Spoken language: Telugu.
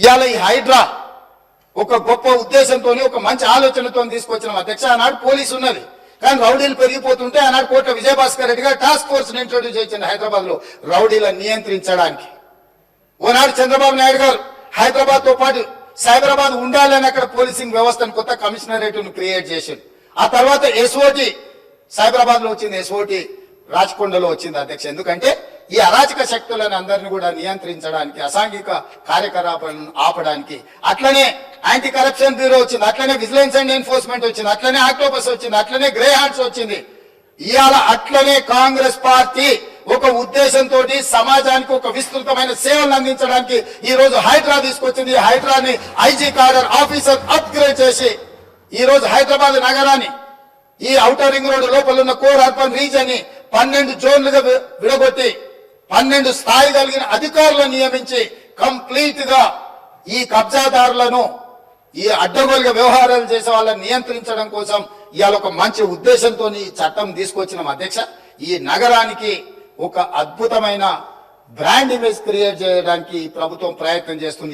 ఇవాళ ఈ హైడ్రా ఒక గొప్ప ఉద్దేశంతో ఒక మంచి ఆలోచనతో తీసుకొచ్చిన అధ్యక్ష. ఆనాడు పోలీసు ఉన్నది. కానీ రౌడీలు పెరిగిపోతుంటే ఆనాడు కోట విజయభాస్కర్ రెడ్డి గారు టాస్క్ ఫోర్స్ ఇంట్రొడ్యూస్ చేసింది హైదరాబాద్లో రౌడీలను నియంత్రించడానికి. ఓనాడు చంద్రబాబు నాయుడు గారు హైదరాబాద్తో పాటు సైబరాబాద్ ఉండాలని అక్కడ పోలీసింగ్ వ్యవస్థను కొత్త కమిషనరేట్ను క్రియేట్ చేసింది ఆ తర్వాత ఎస్ఓటి సైబరాబాద్లో వచ్చింది ఎస్ఓటి రాచకొండలో వచ్చింది అధ్యక్ష. ఎందుకంటే ఈ అరాచక శక్తులను అందరిని కూడా నియంత్రించడానికి అసాంఘిక కార్యకలాపాలను ఆపడానికి అట్లనే యాంటీ కరప్షన్ బ్యూరో వచ్చింది అట్లనే విజిలెన్స్ అండ్ ఎన్ఫోర్స్మెంట్ వచ్చింది అట్లనే ఆక్టోపస్ వచ్చింది అట్లనే గ్రే హార్ట్స్ వచ్చింది. ఇవాళ అట్లనే కాంగ్రెస్ పార్టీ ఒక ఉద్దేశంతో సమాజానికి ఒక విస్తృతమైన సేవలు అందించడానికి ఈ రోజు హైడ్రా తీసుకొచ్చింది. హైడ్రాని ఐజీ కాడర్ ఆఫీసర్ అప్గ్రేడ్ చేసి ఈ రోజు హైదరాబాద్ నగరాన్ని ఈ ఔటర్ రింగ్ రోడ్ లోపల ఉన్న కోర్ అర్బన్ రీజన్ని పన్నెండు జోన్లుగా విడగొట్టి పన్నెండు స్థాయి కలిగిన అధికారులను నియమించి కంప్లీట్గా ఈ కబ్జాదారులను ఈ అడ్డగోలుగా వ్యవహారాలు చేసే వాళ్ళని నియంత్రించడం కోసం ఇవాళ ఒక మంచి ఉద్దేశంతో ఈ చట్టం తీసుకొచ్చిన అధ్యక్ష. ఈ నగరానికి ఒక అద్భుతమైన బ్రాండ్ ఇమేజ్ క్రియేట్ చేయడానికి ప్రభుత్వం ప్రయత్నం చేస్తుంది.